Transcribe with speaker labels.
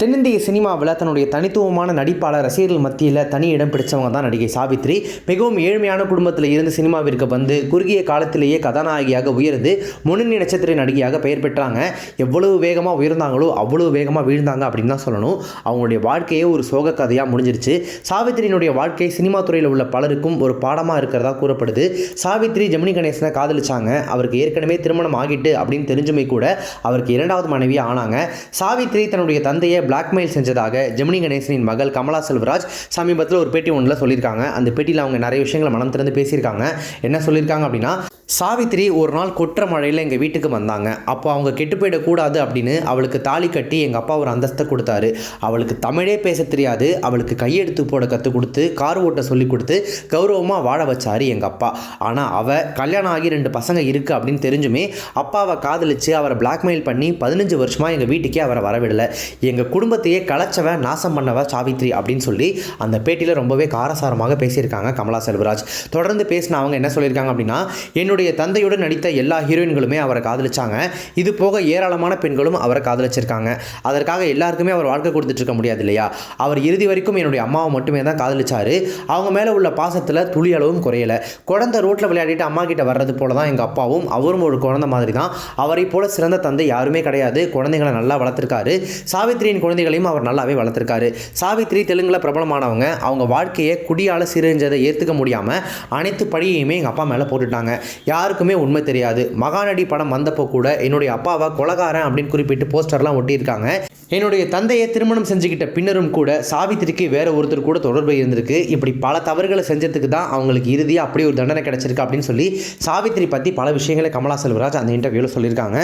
Speaker 1: தென்னிந்திய சினிமாவில் தன்னுடைய தனித்துவமான நடிப்பாளர் ரசிகர்கள் மத்தியில் தனி இடம் பிடிச்சவங்க தான் நடிகை சாவித்ரி. மிகவும் ஏழ்மையான குடும்பத்தில் இருந்து சினிமாவிற்கு வந்து குறுகிய காலத்திலேயே கதாநாயகியாக உயர்ந்து முன்னணி நட்சத்திர நடிகையாக பெயர் பெற்றாங்க. எவ்வளவு வேகமாக உயர்ந்தாங்களோ அவ்வளவு வேகமாக வீழ்ந்தாங்க அப்படின்னு தான் சொல்லணும். அவங்களுடைய வாழ்க்கையே ஒரு சோக கதையாக முடிஞ்சிருச்சு. சாவித்ரியினுடைய வாழ்க்கை சினிமா துறையில் உள்ள பலருக்கும் ஒரு பாடமாக இருக்கிறதா கூறப்படுது. சாவித்ரி ஜெமினி கணேசனை காதலிச்சாங்க. அவருக்கு ஏற்கனவே திருமணம் ஆகிட்டு அப்படின்னு தெரிஞ்சுமே கூட அவருக்கு இரண்டாவது மனைவி ஆனாங்க. சாவித்ரி தன்னுடைய தந்தையை பிளாக்மெயில் செஞ்சதாக ஜெமினி கணேசனின் மகள் கமலா செல்வராஜ் சமீபத்தில் ஒரு பேட்டி ஒன்றில் சொல்லியிருக்காங்க. அந்த பேட்டியில் அவங்க நிறைய விஷயங்களை மனம் திறந்து பேசியிருக்காங்க. என்ன சொல்லியிருக்காங்க அப்படின்னா சாவித்திரி ஒரு நாள் கொற்ற மழையில் எங்கள் வீட்டுக்கு வந்தாங்க. அப்போ அவங்க கெட்டு போயிடக்கூடாது அப்படின்னு அவளுக்கு தாலி கட்டி எங்கள் அப்பா ஒரு அந்தஸ்தை கொடுத்தாரு. அவளுக்கு தமிழே பேச தெரியாது. அவளுக்கு கையெடுத்து போட கற்றுக் கொடுத்து கார் ஓட்ட சொல்லி கொடுத்து கௌரவமாக வாழ வச்சார் எங்கள் அப்பா. ஆனால் அவள் கல்யாணம் ஆகி ரெண்டு பசங்க இருக்குது அப்படின்னு தெரிஞ்சுமே அப்பாவை காதலிச்சு அவரை பிளாக்மெயில் பண்ணி பதினஞ்சு வருஷமாக எங்கள் வீட்டுக்கே அவரை வரவிடலை. எங்கள் குடும்பத்தையே கலைச்சவன் நாசம் பண்ணவ சாவித்ரி அப்படின்னு சொல்லி அந்த பேட்டியில் ரொம்பவே காரசாரமாக பேசியிருக்காங்க கமலா செல்வராஜ். தொடர்ந்து பேசின அவங்க என்ன சொல்லியிருக்காங்க அப்படின்னா என்னோட என்னுடைய தந்தையுடன் நடித்த எல்லா ஹீரோயின்களுமே அவரை காதலிச்சாங்க. இது போக ஏராளமான பெண்களும் அவரை காதலிச்சிருக்காங்க. அதற்காக எல்லாருக்குமே அவர் வாழ்க்கை கொடுத்துட்டு இருக்க முடியாது இல்லையா அவர் இறுதி வரைக்கும் என்னுடைய அம்மாவை மட்டுமே தான் காதலிச்சாரு. அவங்க மேலே உள்ள பாசத்தில் துளி அளவும் குறையலை. குழந்தை ரோட்டில் விளையாடிட்டு அம்மா கிட்ட வர்றது போல தான் எங்கள் அப்பாவும் அவரும் ஒரு குழந்தை மாதிரி தான் அவரை போல சிறந்த தந்தை யாருமே கிடையாது. குழந்தைகளை நல்லா வளர்த்துருக்காரு. சாவித்திரியின் குழந்தைகளையும் அவர் நல்லாவே வளர்த்துருக்காரு. சாவித்திரி தெலுங்குல பிரபலமானவங்க. அவங்க வாழ்க்கையை குடியால் சீரழிஞ்சதை ஏற்றுக்க முடியாமல் அனைத்து பழியையுமே எங்கள் அப்பா மேலே போட்டுட்டாங்க. யாருக்குமே உண்மை தெரியாது. மகாநடி படம் வந்தப்போ கூட என்னுடைய அப்பாவை கொலகாரன் அப்படின்னு குறிப்பிட்டு போஸ்டர்லாம் ஒட்டியிருக்காங்க. என்னுடைய தந்தையை திருமணம் செஞ்சுக்கிட்ட பின்னரும் கூட சாவித்திரிக்கு வேற ஒருத்தர் கூட தொடர்பு இருந்திருக்கு. இப்படி பல தவறுகளை செஞ்சதுக்கு தான் அவங்களுக்கு இறுதியாக அப்படி ஒரு தண்டனை கிடைச்சிருக்கு அப்படின்னு சொல்லி சாவித்திரி பற்றி பல விஷயங்களை கமலா செல்வராஜ் அந்த இன்டர்வியூவில் சொல்லியிருக்காங்க.